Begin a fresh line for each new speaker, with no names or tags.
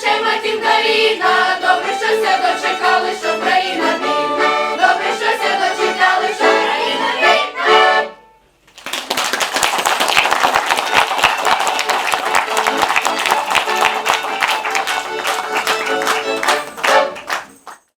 ще матінка рідна, добре, ся дочекала.